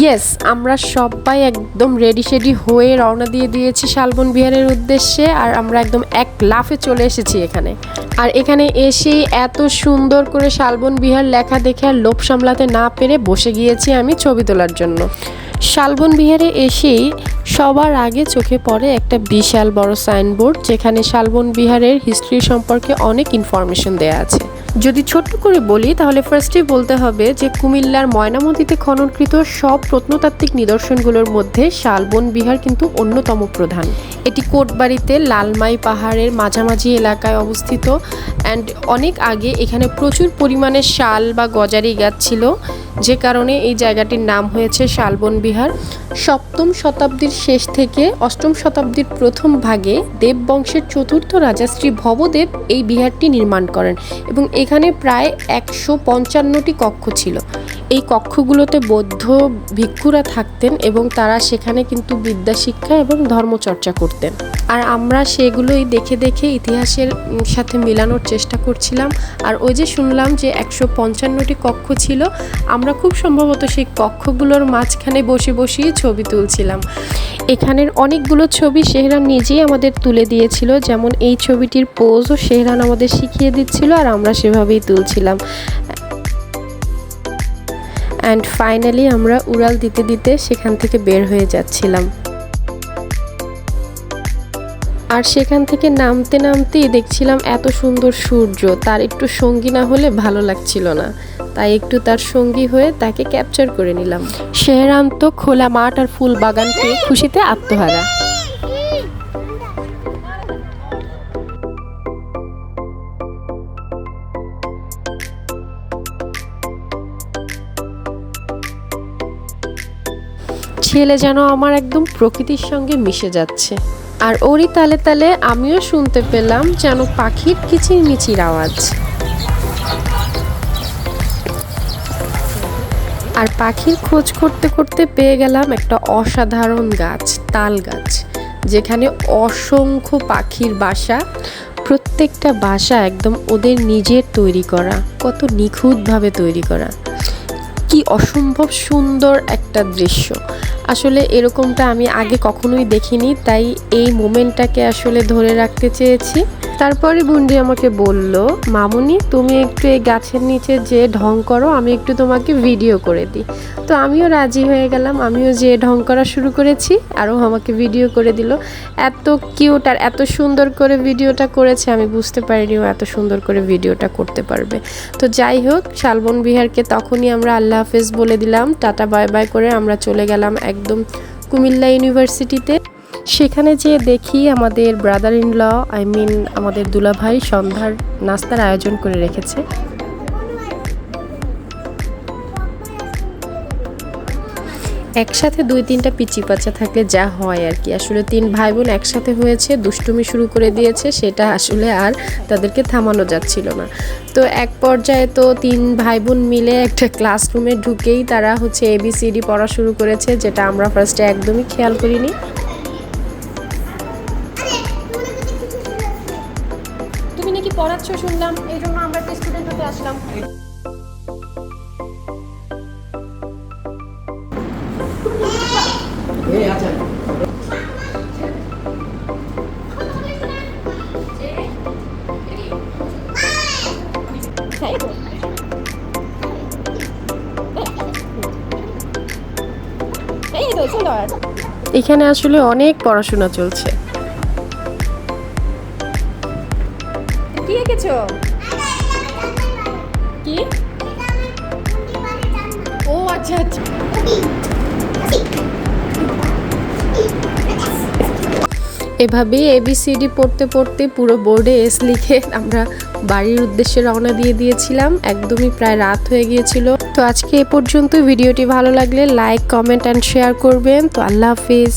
Yes আমরা সবাই একদম রেডি শেডি হয়ে রওনা দিয়ে দিয়েছি শালবন বিহারের উদ্দেশ্যে আর আমরা একদম এক লাফে চলে এসেছি এখানে। আর এখানে এসে এত সুন্দর করে শালবন বিহার লেখা দেখে আর লোভ সামলাতে না পেরে বসে গিয়েছি আমি ছবি তোলার জন্য। শালবন বিহারে এসেই সবার আগে চোখে পড়ে একটা বিশাল বড় সাইনবোর্ড যেখানে শালবন বিহারের হিস্ট্রি সম্পর্কে অনেক ইনফরমেশন দেয়া আছে। যদি ছোট্ট করে বলি, তাহলে ফার্স্টে বলতে হবে যে কুমিল্লার ময়নামতিতে খননকৃত সব প্রত্নতাত্ত্বিক নিদর্শনগুলোর মধ্যে শালবন বিহার কিন্তু অন্যতম প্রধান। এটি কোটবাড়িতে লালমাই পাহাড়ের মাঝামাঝি এলাকায় অবস্থিত অ্যান্ড অনেক আগে এখানে প্রচুর পরিমাণে শাল বা গজারি গাছ ছিল, যে কারণে এই জায়গাটির নাম হয়েছে শালবন বিহার। সপ্তম শতাব্দীর শেষ থেকে অষ্টম শতাব্দীর প্রথম ভাগে দেব বংশের চতুর্থ রাজা শ্রী ভবদেব এই বিহারটি নির্মাণ করেন এবং এখানে প্রায় একশো পঞ্চান্নটি কক্ষ ছিল। এই কক্ষগুলোতে বৌদ্ধ ভিক্ষুরা থাকতেন এবং তারা সেখানে কিন্তু বিদ্যা শিক্ষা এবং ধর্মচর্চা করতেন। আর আমরা সেগুলোই দেখে দেখে ইতিহাসের সাথে মেলানোর চেষ্টা করছিলাম। আর ওই যে শুনলাম যে একশো পঞ্চান্নটি কক্ষ ছিল, আমরা খুব সম্ভবত সেই কক্ষগুলোর মাঝখানে বসে বসেই ছবি তুলছিলাম। এখানের অনেকগুলো ছবি সেহরান নিজেই আমাদের তুলে দিয়েছিল, যেমন এই ছবিটির পোজও সেহরান আমাদের শিখিয়ে দিচ্ছিল আর আমরা সেভাবেই তুলছিলাম। অ্যান্ড ফাইনালি আমরা উড়াল দিতে দিতে সেখান থেকে বের হয়ে যাচ্ছিলাম। আর সেখান থেকে নামতে নামতেই দেখছিলাম এত সুন্দর সূর্য, তার একটু সঙ্গী না হলে ভালো লাগছিল না। তাই একটু তার সঙ্গী হয়ে তাকে ক্যাপচার করে নিলাম। শেহরান তো খোলা মাঠ আর ফুল বাগান পেয়ে খুশিতে আত্মহারা। ছেলে যেন আমার একদম প্রকৃতির সঙ্গে মিশে যাচ্ছে। আর ওরই তালে তালে আমিও শুনতে পেলাম যেন পাখির কিচির মিচির আওয়াজ। আর পাখির খোঁজ করতে করতে পেয়ে গেলাম একটা অসাধারণ গাছ, তাল গাছ, যেখানে অসংখ্য পাখির বাসা, প্রত্যেকটা বাসা একদম ওদের নিজের তৈরি করা, কত নিখুঁতভাবে তৈরি করা। কি অসম্ভব সুন্দর একটা দৃশ্য। আসলে এরকমটা আমি আগে কখনোই দেখিনি তাই এই মোমেন্টটাকে আসলে ধরে রাখতে চেয়েছি। তারপরে বুন্ডি আমাকে বলল, মামুনি, তুমি একটু এই গাছের নিচে যে ঢং করো, আমি একটু তোমাকে ভিডিও করে দিই। তো আমিও রাজি হয়ে গেলাম, আমিও যে ঢং করা শুরু করেছি আরও আমাকে ভিডিও করে দিল। এত কিউট আর এত সুন্দর করে ভিডিওটা করেছে, আমি বুঝতে পারিনি ও এত সুন্দর করে ভিডিওটা করতে পারবে। তো যাই হোক, শালবন বিহারকে তখনই আমরা আল্লাহ হাফেজ বলে দিলাম। টাটা বাই বাই করে আমরা চলে গেলাম একদম কুমিল্লা ইউনিভার্সিটিতে। সেখানে যেয়ে দেখি আমাদের brother in law I mean আমাদের দুলাভাই সন্ধ্যার নাস্তার আয়োজন করে রেখেছে। একসাথে দুই তিনটা পিচি পাচা থাকলে যা হয় আর কি। আসলে তিন ভাই বোন একসাথে হয়েছে, দুষ্টুমি শুরু করে দিয়েছে, সেটা আসলে আর তাদেরকে থামানো যাচ্ছিল না। তো এক পর্যায়ে তো তিন ভাই বোন মিলে একটা ক্লাসরুমে ঢুকেই তারা হচ্ছে এবিসিডি পড়া শুরু করেছে, যেটা আমরা ফার্স্টে একদমই খেয়াল করিনি। নাকি শুনলাম। এই জন্য আমরা একটা স্টুডেন্ট হতে আসলাম। এখানে আসলে অনেক পড়াশোনা চলছে। কি এঁকেছো কি? ও আচ্ছা আচ্ছা। এভাবেই এবিসিডি পড়তে পড়তে পুরো বোর্ডে এস লিখে আমরা বাড়ির উদ্দেশ্যে রওনা দিয়ে দিয়েছিলাম। একদমই প্রায় রাত হয়ে গিয়েছিল। তো আজকে এ পর্যন্ত ভিডিওটি ভালো লাগলে লাইক কমেন্ট অ্যান্ড শেয়ার করবেন। তো আল্লাহ হাফিজ।